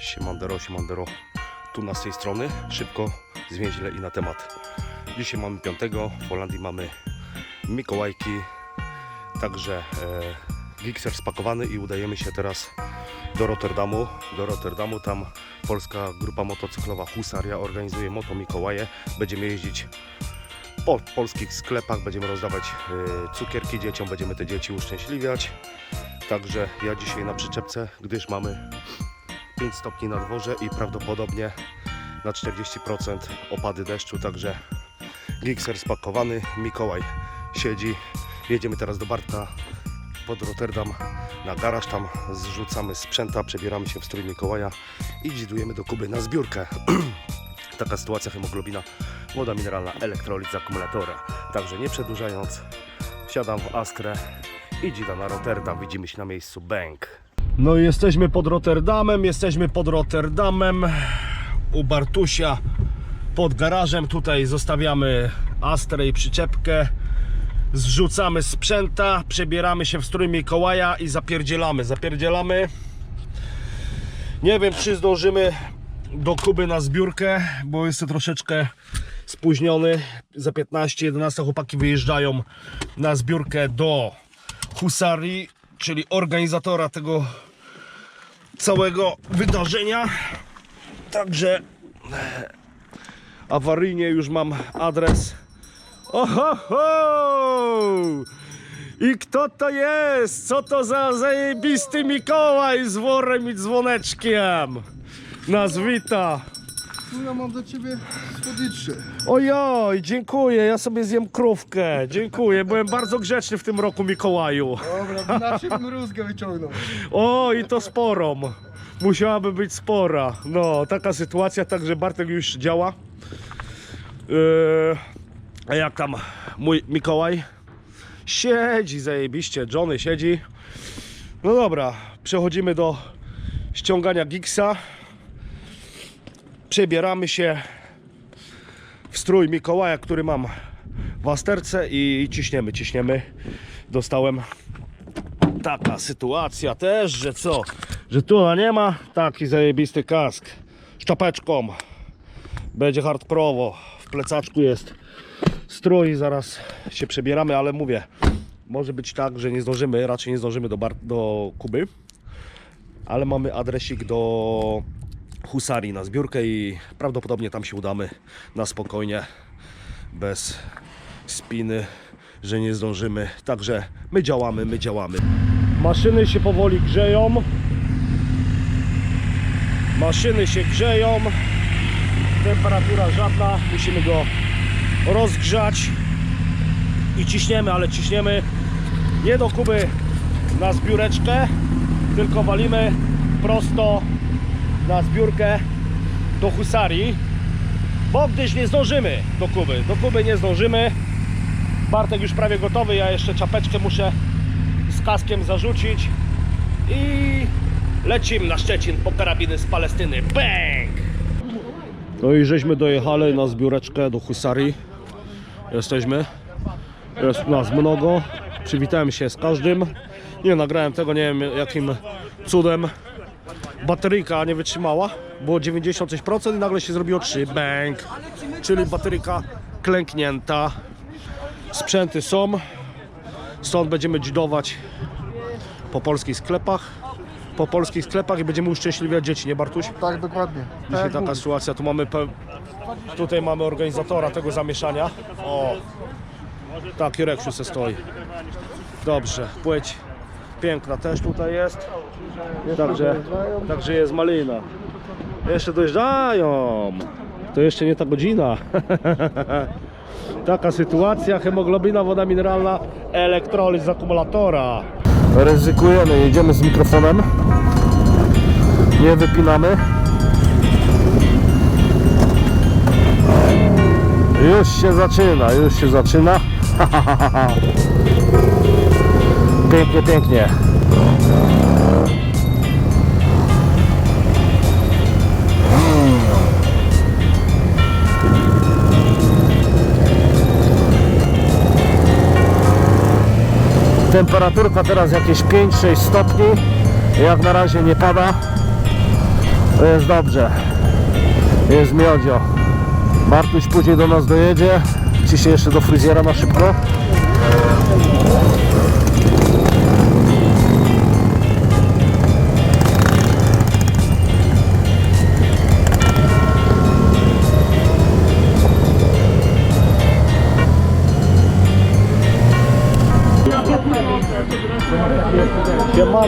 Siemandero, siemandero. Tu na tej strony, szybko, zwięźle i na temat. Dzisiaj mamy piątego, w Holandii mamy Mikołajki, także e, gikser spakowany i udajemy się teraz do Rotterdamu. Do Rotterdamu, tam polska grupa motocyklowa Husaria organizuje Moto Mikołaje. Będziemy jeździć po polskich sklepach, będziemy rozdawać e, cukierki dzieciom, będziemy te dzieci uszczęśliwiać. Także ja dzisiaj na przyczepce, gdyż mamy 5 stopni na dworze i prawdopodobnie na 40% opady deszczu, także gikser spakowany, Mikołaj siedzi. Jedziemy teraz do Bartka pod Rotterdam na garaż, tam zrzucamy sprzęta, przebieramy się w strój Mikołaja i dzidujemy do Kuby na zbiórkę. Taka sytuacja, hemoglobina, woda mineralna, elektrolit z akumulatora. Także nie przedłużając, wsiadam w Astrę i dzida na Rotterdam. Widzimy się na miejscu, bang! No i jesteśmy pod Rotterdamem, jesteśmy pod Rotterdamem u Bartusia pod garażem. Tutaj zostawiamy Astrę i przyczepkę. Zrzucamy sprzęta, przebieramy się w strój Mikołaja i zapierdzielamy. Zapierdzielamy. Nie wiem, czy zdążymy do Kuby na zbiórkę, bo jestem troszeczkę spóźniony. Za 15-11 chłopaki wyjeżdżają na zbiórkę do Husarii, czyli organizatora tego całego wydarzenia. Także e, awaryjnie już mam adres. Oho! I kto to jest? Co to za zajebisty Mikołaj z worem i dzwoneczkiem? Nas wita. No ja mam do ciebie słodycze. Ojoj, dziękuję, ja sobie zjem krówkę. Dziękuję, byłem bardzo grzeczny w tym roku Mikołaju. Dobra, na czym rózgę wyciągnął? O, i to sporą. Musiałaby być spora. No, taka sytuacja, także Bartek już działa. Yy, a jak tam mój Mikołaj? Siedzi zajebiście, Johnny siedzi. No dobra, przechodzimy do ściągania giksa. Przebieramy się w strój Mikołaja, który mam w asterce i ciśniemy, ciśniemy. Dostałem taka sytuacja też, że co? Że tu nie ma taki zajebisty kask z czapeczką. Będzie hardprowo. W plecaczku jest strój, zaraz się przebieramy, ale mówię, może być tak, że nie zdążymy, raczej nie zdążymy do, do Kuby, ale mamy adresik do Husarii na zbiórkę i prawdopodobnie tam się udamy na spokojnie, bez spiny, że nie zdążymy. Także my działamy, my działamy. Maszyny się powoli grzeją. Maszyny się grzeją. Temperatura żadna. Musimy go rozgrzać. I ciśniemy, ale ciśniemy nie do Kuby na zbióreczkę, tylko walimy prosto na zbiórkę do Husarii. Bo gdyż nie zdążymy do Kuby. Do Kuby nie zdążymy. Bartek już prawie gotowy, ja jeszcze czapeczkę muszę z kaskiem zarzucić i lecimy na Szczecin po karabiny z Palestyny. Bang! No i żeśmy dojechali na zbióreczkę do Husarii. Jesteśmy. Jest nas mnogo. Przywitałem się z każdym. Nie nagrałem tego, nie wiem jakim cudem. Bateryjka nie wytrzymała. Było 96% i nagle się zrobiło 3. Bang! Czyli bateryjka klęknięta. Sprzęty są. Stąd będziemy dzidować po polskich sklepach. Po polskich sklepach i będziemy uszczęśliwiać dzieci, nie Bartuś? Tak, dokładnie. Dzisiaj Tak, taka sytuacja, tu mamy pe... tutaj mamy organizatora tego zamieszania. O! Tak, Jureksiu se stoi. Dobrze, płeć piękna też tutaj jest. Także, także jest malina. Jeszcze dojeżdżają. To jeszcze nie ta godzina. Taka sytuacja, hemoglobina, woda mineralna, elektrolit z akumulatora. Ryzykujemy, jedziemy z mikrofonem. Nie wypinamy. Już się zaczyna, już się zaczyna. pięknie, pięknie. Temperaturka teraz jakieś 5-6 stopni. Jak na razie nie pada. To jest dobrze. Jest miodzio. Bartuś później do nas dojedzie. Ci się jeszcze do fryzjera na szybko.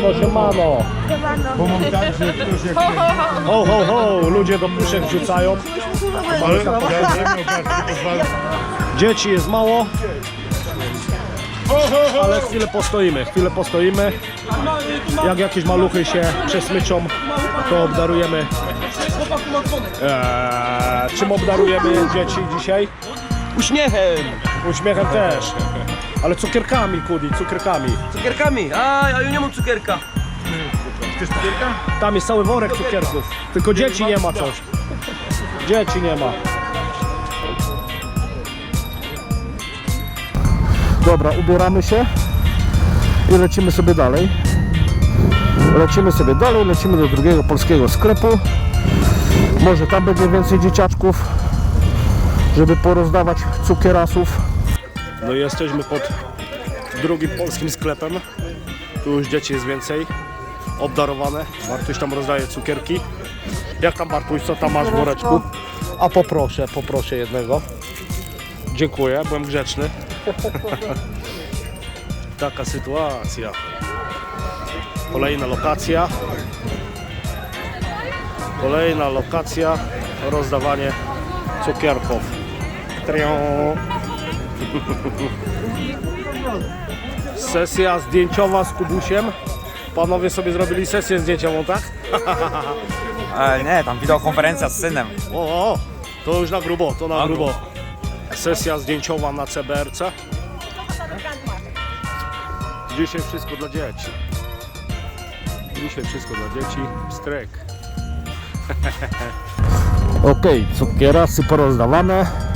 Siemano, siemano. Ho, ho, ho, ludzie do puszek wrzucają. Dzieci jest mało. Ale chwilę postoimy, chwilę postoimy. Jak jakieś maluchy się przesmyczą, to obdarujemy. Eee, czym obdarujemy dzieci dzisiaj? Uśmiechem, Uśmiechem też. Ale cukierkami, Kudi, cukierkami. cukierkami. A, ja nie mam cukierka. Tam jest cały worek cukierków. Tylko dzieci nie ma coś. Dzieci nie ma. Dobra, ubieramy się i lecimy sobie dalej. Lecimy sobie dalej, lecimy do drugiego polskiego sklepu. Może tam będzie więcej dzieciaczków, żeby porozdawać cukierasów. No i jesteśmy pod drugim polskim sklepem. Tu już dzieci jest więcej obdarowane. Bartuś tam rozdaje cukierki. Jak tam Bartuś, co tam masz w woreczku? A poproszę, poproszę jednego. Dziękuję, byłem grzeczny. Taka sytuacja. Kolejna lokacja. Kolejna lokacja. Rozdawanie cukierków. Trią. Sesja zdjęciowa z Kubusiem. Panowie sobie zrobili sesję zdjęciową, tak? E, nie, tam wideokonferencja z synem. O, o, to już na grubo, to na grubo. Sesja zdjęciowa na CBRC. Dzisiaj wszystko dla dzieci. Dzisiaj wszystko dla dzieci. Stryk. Okej, cukierasy porozdawane.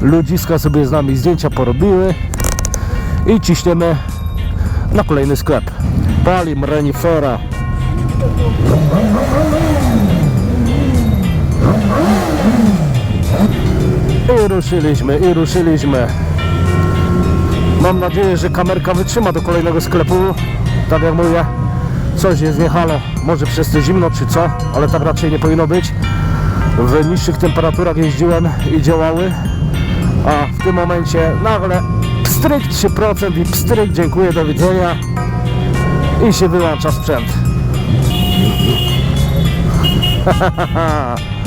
Ludziska sobie z nami zdjęcia porobiły. I ciśniemy na kolejny sklep. Palim renifera. I ruszyliśmy, i ruszyliśmy. Mam nadzieję, że kamerka wytrzyma do kolejnego sklepu. Tak jak mówię, coś jest nie halo. Może przez to zimno czy co, ale tak raczej nie powinno być. W niższych temperaturach jeździłem i działały. A w tym momencie nagle pstryk 3% i pstryk, dziękuję, do widzenia. I się wyłącza sprzęt.